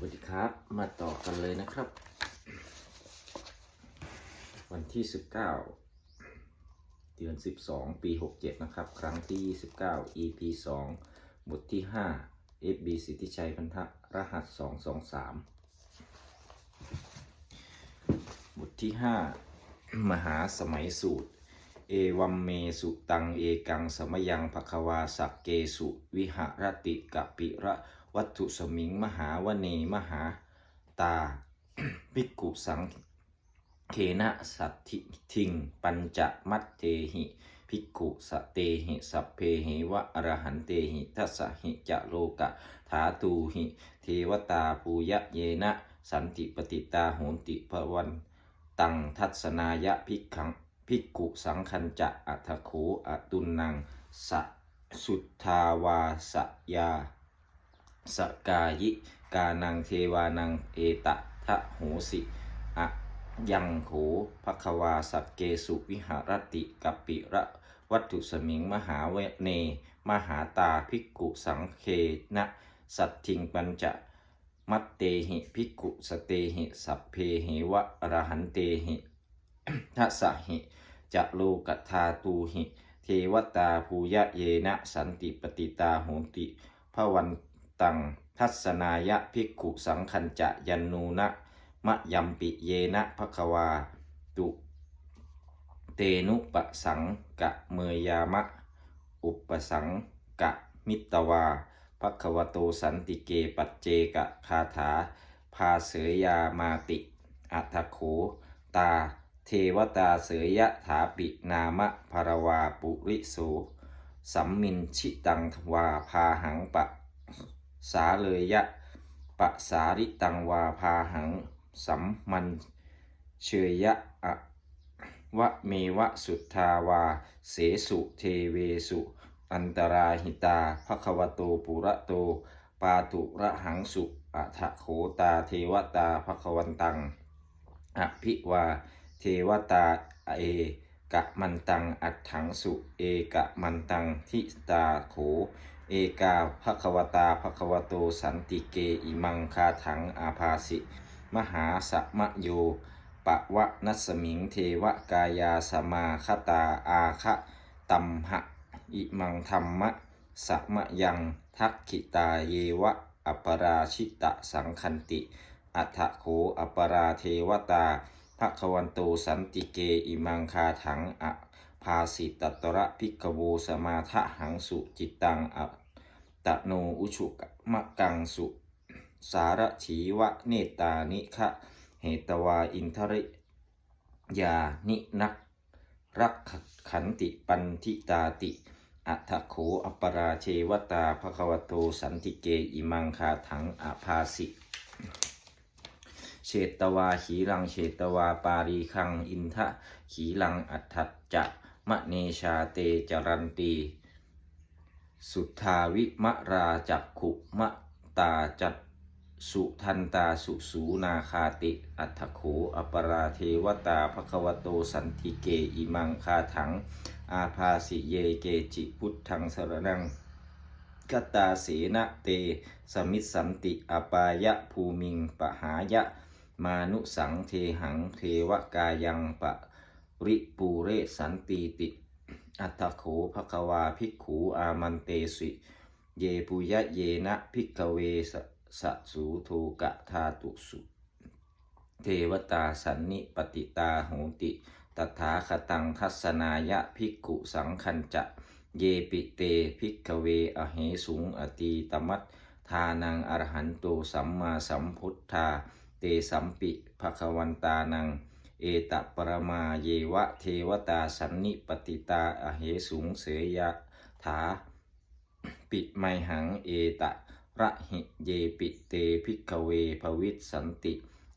วัสดีครับ มาต่อกันเลยนะครับ วันที่ 19 เดือน 12 ปี 67 นะครับ ครั้งที่ 29 EP 2 บทที่ 5 FB สิทธิชัยพันธะรหัส 223 บทที่ 5 มหาสมัยสูตร เอวัมเมสุตัง เอกัง สมยังภควาสักเกสุ วิหรติกะปิระ วัตถุสมิง มหาวเนมหาตาภิกขุสังเคนะสัตถิทิง ปัญจมัตเตหิภิกขุสเตหิสัพเพหิวะอรหันเตหิทัสสหิจะโลกะถาตูหิเทวตาปูยะเยนะ สันติปฏิตาโหนติภวันตังทัศนายะภิกขังภิกขุสังคัญจะอัทโขอตุนังสสุทธาวาสยา สกายิกานังเทวานังเอตะทะโหสิอะยังโขภควาสักเกสุวิหารติกัปปิระวัตถุสมิงมหาเวเน มหาตาภิกขุสังเคนะ สัตทิงปัญจะมัตเตหิภิกขุสเตหิสัพเพเหวะอรหันเตหิทัสหิจะโลกัทาตูหิ เทวตาภูยะเยนะ สันติปฏิตาโหติพระวัน ตังทัศนายะภิกขุสังคัญจะยันนูนะมะยัมปิเยนะภควาตุเตนุปสังกะเมยามะ อุปสังกะมิตวาภควโตสันติเกปัจเจกะคาถา พาเสยยามาติอัทโขตา เทวตาเสยยะถาปินามะภารวาปุริโสสัมมินชิตังวาพาหังปะ สาเลยะปะสาริตังวาพาหัง สัมมันเชยะอะวะเมวะสุทธาวา เสสุเทเวสุ อันตราหิตาภควโตปุระโต ปาตุระหังสุอัทโขตาเทวตาภควันตังอภิวา เทวตาเอกะมันตังอัตถังสุ เอกะมันตังทิตาโข เอกาภควตาภควโตสันติเกอิมังคาถังอาภาสิ มหาสมะโยปะวะนัสมิงเทวกายาสมาคตาอาคะตัมหะอิมังธรรมะสะมะยังทักขิตาเยวะอัปราชิตะสังคันติ อัฏฐโขอัปปราเทวตาภควันโตสันติเกอิมังคาถังอะ ภาสิตตระพิกโวสมาทะหังสุจิตตังอะตโนอุชุกมะกังสุ สารถีวะเนตานิคะเหตวาอินทริยานินักรักขันติปันทิตาติ อัฏฐโขอัปปราเชวตาภควโตสันติเกอิมังคาถังอาภาสิเชตวาขีรังเชตวาปารีคังอินทะขีรังอัฏฐจะ มะเนชาเตจรันตี สุทธาวิมะราจักขุมะตาจัตสุทันตาสุสูนาคาติ อัฏฐโขอัปราเทวตาภควโตสันติเกอิมังคาถัง อาภาสิเยเกจิพุทธังสรนังกตาเสนะเต สมิสสันติอปายะภูมิงปหายะ มานุสังเทหังเทวกายังปะ ริปูเรสันติติ อัตถโขภควาภิกขูอามันเตสิ เยปุยะเยนะภิกเวสสะสูโทกะธาตุสุ เทวตาสันนิปติตาโหติ ตถาคตังทัศนายะภิกขุสังคัญจะ เยปิเตภิกเวอเหสุงอตีตมัตทานังอรหันโตสัมมาสัมพุทธา เตสัมปิภควันตานัง เอตปรมาเยวะเทวตาสันนิปติตาอเหสุงเสยยะถา ปิไมหังเอตะระหิเยปิเตภิกเวภวิสสันติ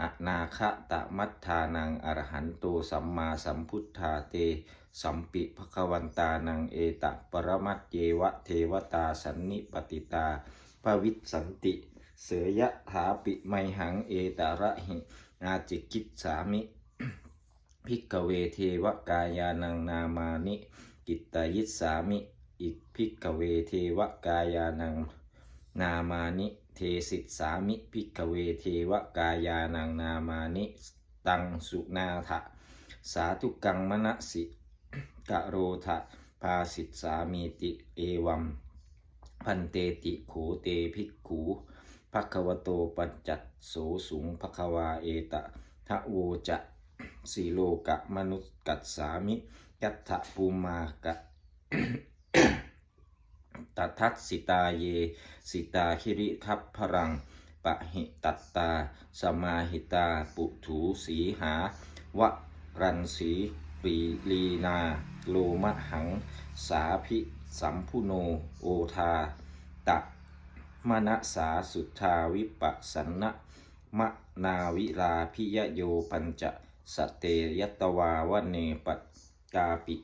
อนาคตะมัฏฐานังอรหันโตสัมมาสัมพุทธาเต สัมปิภควันตานังเอตะปรมัตเยวะเทวตาสันนิปติตาภวิสสันติ เสยยะถาปิไมหังเอตะระหิอาจิกิจสามิ ภิกขเวเทวกายานังนามานิ กิตตายิสามิ อิภิกขเวเทวกายานังนามานิเทสิสามิพิกเวเทวกายานังนามานิ ตังสุนาทะสาธุกังมณสิกะโรทะภาสิสามีติเอวัม พันเตติโขเตภิกขูภควโตปัจจัตโสสุงภควาเอตะทะโวจะ สีโลกะมนุสกัสสามิยัตถภูมากะตทัสสิตาเย สิตาคิริคัพพรัง ปะหิตัตตา สมาหิตา ปุถูสีหาวะรันสีปีลีนา โลมะหัง สาพิสัมพุโน โอทา ตะมณสาสุทธาวิปัสสนะมะนาวิลาพิยโยปัญจะ สเตยตวาวเนปัตกาปิ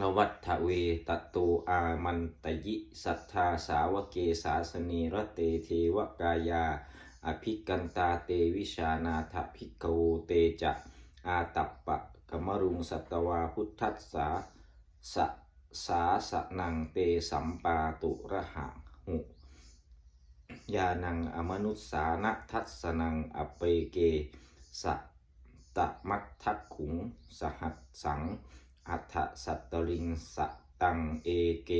ลวัฏเวตโตอามันตยิสัทธาสาวเกสาสนีรเตเทวกายา อภิกันตาเตวิชานาถภิกขวเตจะอาตัปปะกมรุงสัตวาพุทธัสสาสะสาสนังเตสัมปาตุระหะหุยานังอมนุสสานะทัสสนังอเปเกสะ ตะมัททักขุง สหัสสัง อัฏฐสัตตริงสตังเอเก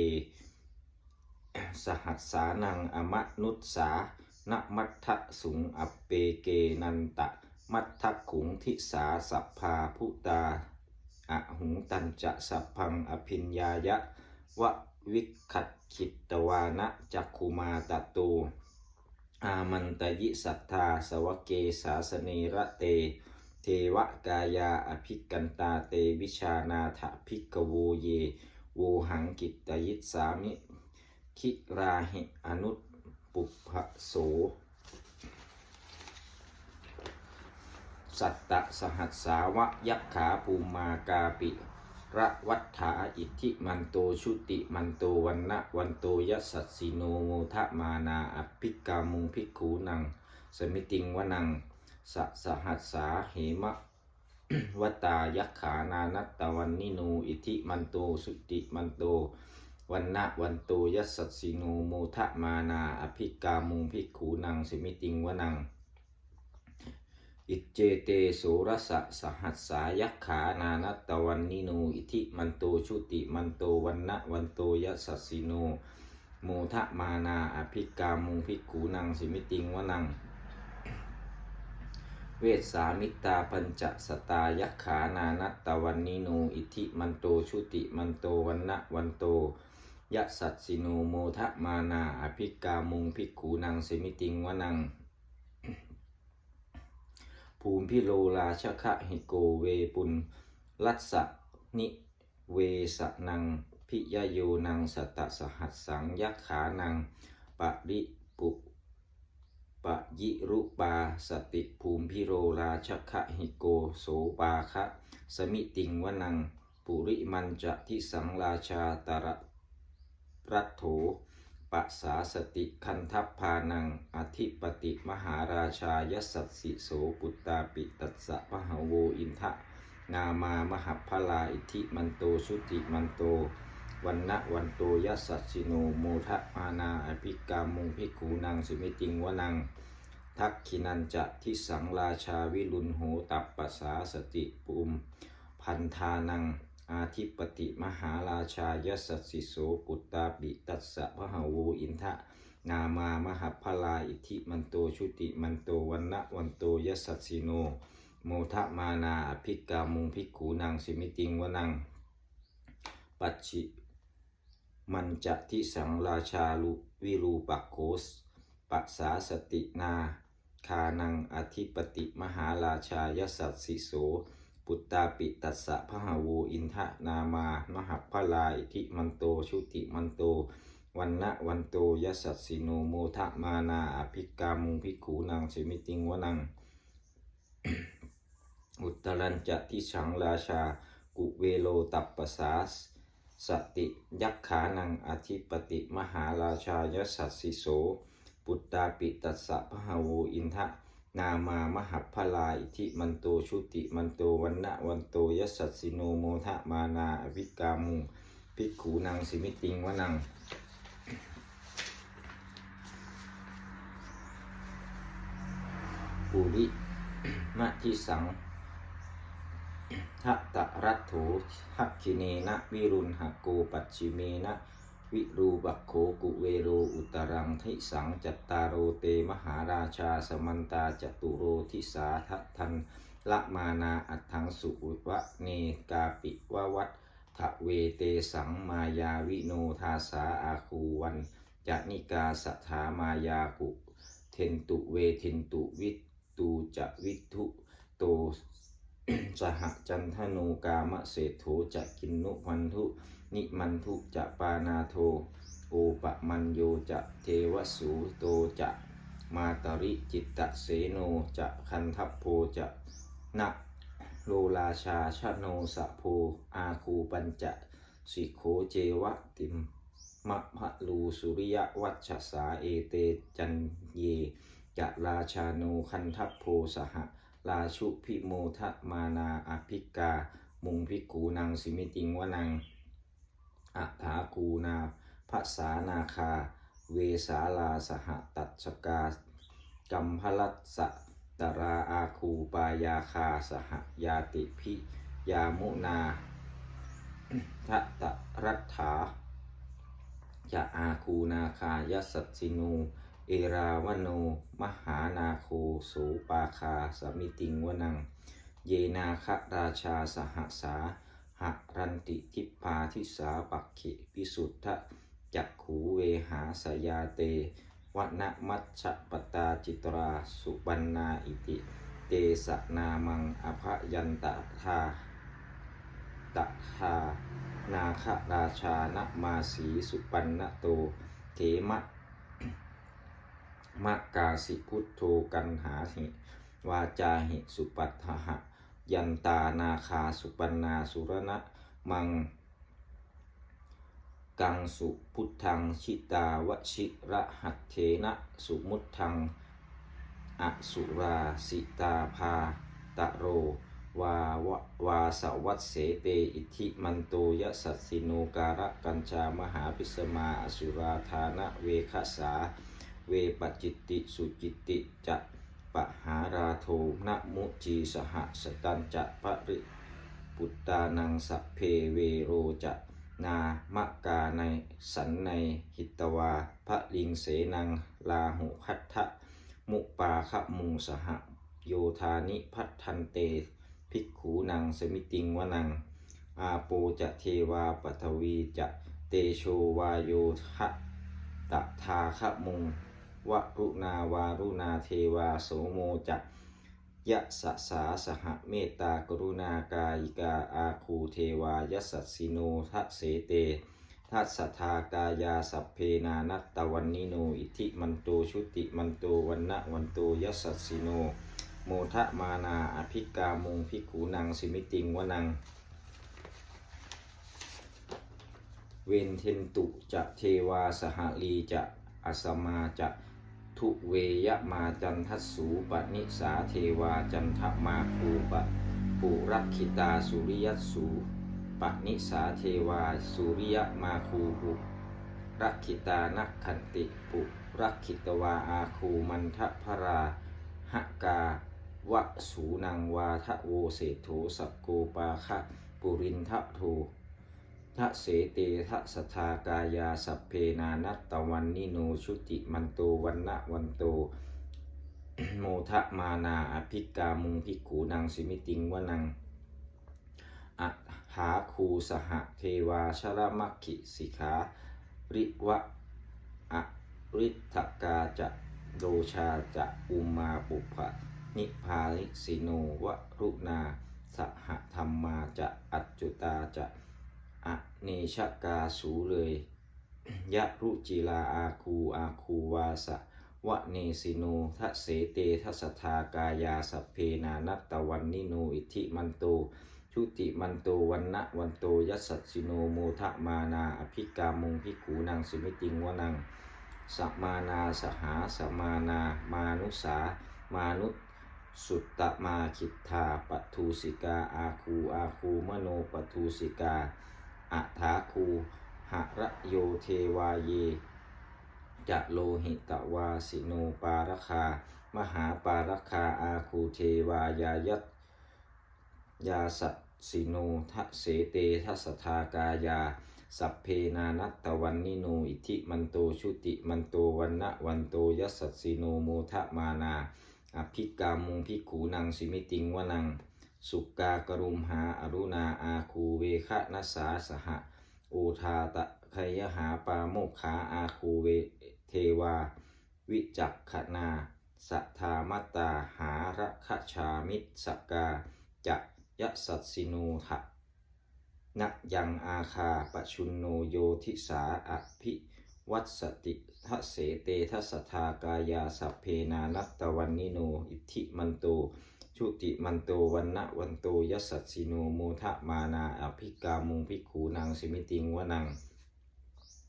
สหัสสานังอมนุสสานมัททะสุงอเปเกนันตะ มัททะขุงทิสาสัพพาพุตาอะหุงตันจะสัพพังอภิญญายะวะวิคัตขิตตวานะจักคุมาตโตอามันตยิสัทธาสวเกสาสเนระเต เทวกายาอภิกันตาเตวิชานาถภิกโวเยโวหังกิตยิสามิคิราหิอนุตปุพะโส สัตตสหัสสาวะยักขาภูมากาปิระวัฏฐาอิทธิมันโตชุติมันโตวันนะวันโตยัสสสสิโนโมทะมานาอภิกามุงภิกขูนัง สมิติงวนัง สสหัสสาเหมะวตายักขานานัตตวันนิโนอิทิมันโตสุติมันโตวันนะวันโตยัสสสสิโนโมทะมานา อภิกามุงภิกขูนังสิมิติงวนัง อิจเจเตโสรสะสหัสสายักขานานัตตวันนิโนอิทิมันโตชุติมันโตวันนะวันโตยัสสสสิโนโมทะมานา อภิกามุงภิกขูนังสิมิติงวนัง เวสสามิตาปัญจสตายักขานานัตตวันนิโนอิทิมันโตชุติมันโตวันนะวันโตยัสสัสสิโนโมทะมานาอภิกามุงภิกขูนังสมิติงวนัง ภูมิพิโลราชคะหิโกเวปุนลัสสะนิเวสนังพิยโยนังสตตสหัสสังยักขานังปะริปุ ปะยิรุปาสติภูมิพิโรราชคะหิโกโสปาคะสมิติงวนัง ปุริมันจะทิสังราชาตระรัตโถปัสสาสติคันทัพพานัง อธิปติมหาราชายสัสสิโสปุตตาปิตัสสะพหโวอินทะนามามหัพพลาอิทิมันโตชุติมันโต วันนะวันโตยัสสชิโนโมทะมานาอภิกามุงภิกขูนังสิมิติงวนัง ทักขินันจะทิสังราชาวิรุณโหตัปปัสสาสติปุม พันธานัง อาทิปติมหาราชายัสสิโสปุตตาปิตัสสะพหโวอินทะนามามหพลาอิทิมันโตชุติมันโตวันนะวันโตยัสสิโน โมทะมานาอภิกามุงภิกขูนังสิมิติงวนัง ปัจฉิ มันจะทิสังราชาลุวิรูปักโคสปัสสาสตินาคานังอธิปติมหาราชายสัสสิโส ปุตตาปิตัสสะพหโวอินทะนามามหัพพลาอิทิมันโตชุติมันโตวันนะวันโตยัสสัสสิโนโมทะมานาอภิกามุงภิขูนังสิมิติงวนัง อุตตรัญจะทิฉังราชา กุเวโลตัปปสาส สติยักขานังอธิปติมหาราชายสัสสิโส ปุตตาปิตัสสะพหูอินทะนามามหัพลาอิทิมันโตชุติมันโตวันนะวันโตยสัสสิโนโมทะมานาวิกามุพิกขูนังสิมิติงวะนังปุริมะทิสัง ทัตะรัตโถหักคิเนนะวิรุณหโกปัจฉิเมนะวิรูปักโขกุเวโรอุตรังทิสังจัตตารโรเตมหาราชาสมันตาจตุโรทิสาทะทันละมานาอัตถังสุวะเนกาปิววัตทะเวเตสังมายาวิโนทาสาอาคูวันจะนิกาสถามายากุ เทนตุเวเทนตุวิตูจะวิทุโต สหจันทโนกามะเศรษโถจะกินนุมันทุนิมันทุจะปานาโทโอปะมันโยจะเทวสูโตจะมาตริจิตตะเสโนจะคันทัพโพจะนะโลราชาชาโนสะโพอาคูปัญจะสิโขเจวะติมมะพะลูสุริยวัชสาเอเตจันเยจะราชาโนคันทัพโพสหะ ราชุพิโมทะมานาอภิกา มุงพิกูนางสิมิติงวนังอัฐากูนาภาษานาคา เวสาลาสหตัชกากัมพลัสสะตราอาคูปายาคาสหยาติพิยามุนาทัตตรัฐาจะอาคูนาคายสัตสินู เอราวโน มหานาโคโสปาคาสมิติงวนัง เยนาคราชาสหสาหรันติทิพาทิสาปักขิพิสุทธะจักขูเวหาสยาเตวนมัชฌปตาจิตราสุปันนาอิติ เตสนามังอภยันตะทาตทานาคราชานมาสีสุปันนโตเขมะ มะกาสิพุทโธกันหาหิวาจาหิสุปัตถะยันตานาคาสุปันนาสุรณะมัง กังสุพุทธังชิตาวชิระหัตเทนะสุมุตทังอสุราสิตาภาตะโร วาวะวาสวัตเสเตอิทิมันโตยสัสสิโนการะกัญชามหาพิสมาอสุราธานะเวคสา เวปจิตติสุจิตติจะปะหาราโทนะมุจีสหสตันจะปะริปุตตานังสัพเพเวโรจะนามะกาในสันในหิตวาพระลิงเสนังลาหุคัตทะมุปาคะมุงสหโยธานิพัททันเต ภิกขูนังสมิติงวนัง อาโปจะเทวาปทวีจะเตโชวาโยทะตะทาคะมุง วรุณาวารุณาเทวาโสโมจะยะสะสาสหเมตตากรุณากายิกาอาคูเทวายสัสสิโนทัเสเตทัสทากายาสัพเพนานัตตวันนิโนอิทิมันโตชุติมันโตวันนะวันโตยสัสสิโน โมทะมานาอภิกามุงภิกขูนังสิมิติงวนัง เวนเทนตุจะเทวาสหลีจะอสมาจะ ทุเวยมาจันทัสสูปนิสาเทวาจันทมาภูปะปุรักขิตาสุริยสูปนิสาเทวาสุริยมาคูปุรักขิตานักขันติปุรักขิตวาอาคูมันทพราหกาวะสูนังวาทะโวเศธโธสักโกปาคะปุรินทะโท ทะเสเตทะสทากายาสัพเพนานัตตวันนิโนชุติมันโตวันนะวันโตโมทะมานาอภิกามุงพิกขูนางสิมิติงวนังอะหาคูสหเทวาชรมัคคิสิขาริวะอะริทกาจะโดชาจะอุมาปุพะนิพาลิสิโนวรุณาสหธรรมาจะอัจจุตาจะ อะเนชกาสูเลย ยะรุจิลาอาคูอาคูวาสะวะเนสิโนทะเสเตทะสทากายาสเพนานัตตวันนิโนอิทิมันโตชุติมันโตวันนะวันโตยัสสัสสิโนโมทะมานาอภิกามุงพิกูนางสิมิติงวนังสัมมานาสหาสมานามานุสามานุสุตตมาคิทธาปัทูสิกาอาคูอาคูมโนปัทูสิกา อัฐาคูหะระโยเทวาเยจะโลหิตวาสิโนปารคา มหาปารคาอาคูเทวายายัตยาสัตสิโนทะเสเตทัสทากายา สัพเพนานัตตวันนิโนอิทิมันโตชุติมันโตวันนะวันโตยัสสสสิโนโมทะมานาอภิกามุงพิขูนังสิมิติงวนัง สุกากรุมหาอรุณาอาคูเวคะนัสสาสหะโอทาตะคยหาปาโมกขาอาคูเวเทวา วิจักขนาสัทธามตตาหาระคชามิสกาจะยสัสสิโนทะนะยังอาคาปชุนโนโยทิสาอภิวัตสติทะเสเตทัสทากายาสัพเพนานัตตวันนิโน อิทธิมันโต ชุติมันโตวันนะวันโตยัสสสสิโนโมทะมานาอภิกามุงภิกขูนางสิมิติงวนัง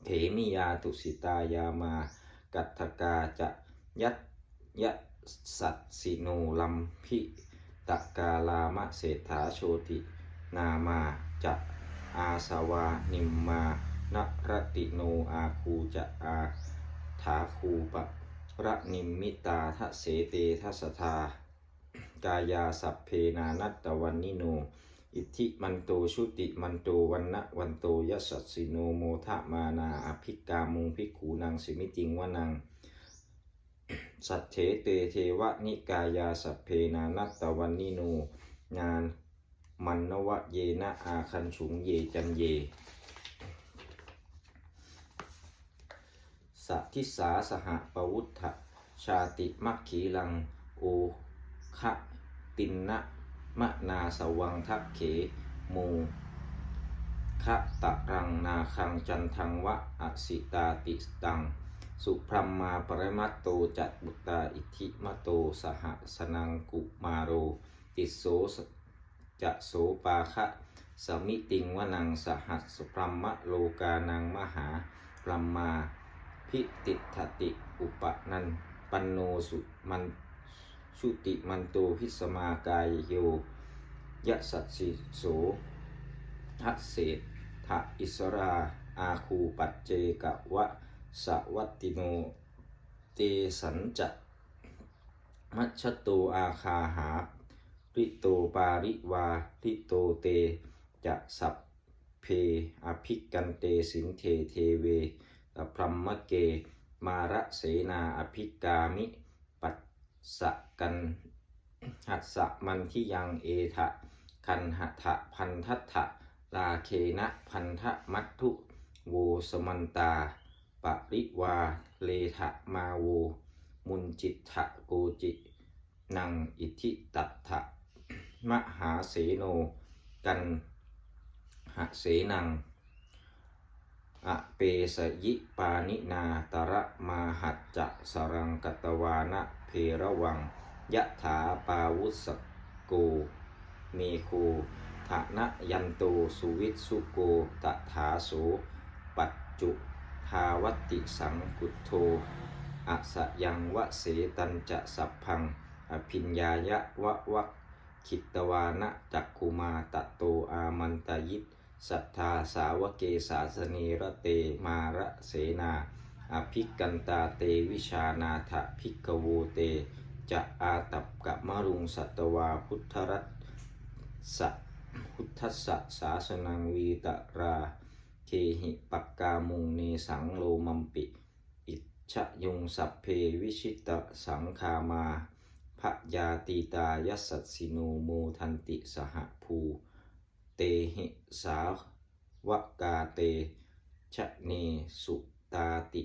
เถมิยาตุสิตายามากัตถกาจะยัตยะสัตสิโนลัมพิตะกาลามะเศรษฐาโชตินามาจะอาสวานิมมานรติโนอาคูจะอาถาคูปะระนิมมิตาทะเสเตทัสทา กายาสัพเพนานัตตวันนิโน อิทธิมันโตชุติมันโตวันนะวันโตยัสสสสิโนโมทะมานาอภิกามุงภิกขูนางสิมิติงวนัง สัทเถเตเทวะนิกายาสัพเพนานัตตวันนิโน งานมันนวะเยนะอาคันฉุงเยจันเยสัทธิสาสหปวุฒะชาติมัคขีลัง โอ คะตินนะมะนาสวังทักเขมคะตะรังนาคังจันทังวะอสิตาติสตัง สุพรมมาปรมัตโตจัตบุตาอิทธิมโตสหสนังกุมาโร ติโสจะโสปาคะสมิติงวนังสหัสพรมมะโลกานังมหาพรมมาพิติทติอุปนันปันโนสุมัน ชุติมันโตพิสมากายโยยะสัตสิโสทัสเศษทะอิสราอาคูปัจเจกวะสวัตติโนเตสันจะมัชชโตอาคาหาริโตปาริวาริโตเตจะสัพเพอภิกันเตสินเทเทเวตพรมมะเก มาระเสนาอภิกามิ สะกันหัสสะมันที่ยังเอทะคันหัทะพันทัตถะลาเคนะพันทะมัตถุโวสมันตาปริวาเลทะมาโว มุนจิตถะโกจิ นังอิทิตัตถะมหาเสโน กันหะเสนังอเปสยิปานินาตระมาหัจจะสรังกตวานะ เพระวังยะถาปาวุสโกเมโคทะนะยันโตสุวิตสุโกตถาโสปัจจุทาวติสังกุโธอะสยังวะเสตันจะสัพพัง อภิญญายะวะวะคิตวานะจักคุมาตะโตอามันตยิตสัทธาสาวเกสาสนีระเตมาระเสนา อภิกันตาเตวิชานาถภิกขโวเต จะอาตับกะมรุงสัตวาพุทธรัตสะพุทธัสสะสาสนังวีตราเคหิปักกามุงเนสังโลมัมปิ อิชะยุงสัพเพวิชิตสังคามาพะยาตีตายัสสสสิโนโมทันติสหภู เตหิสาวกาเตชะเนสุตาติ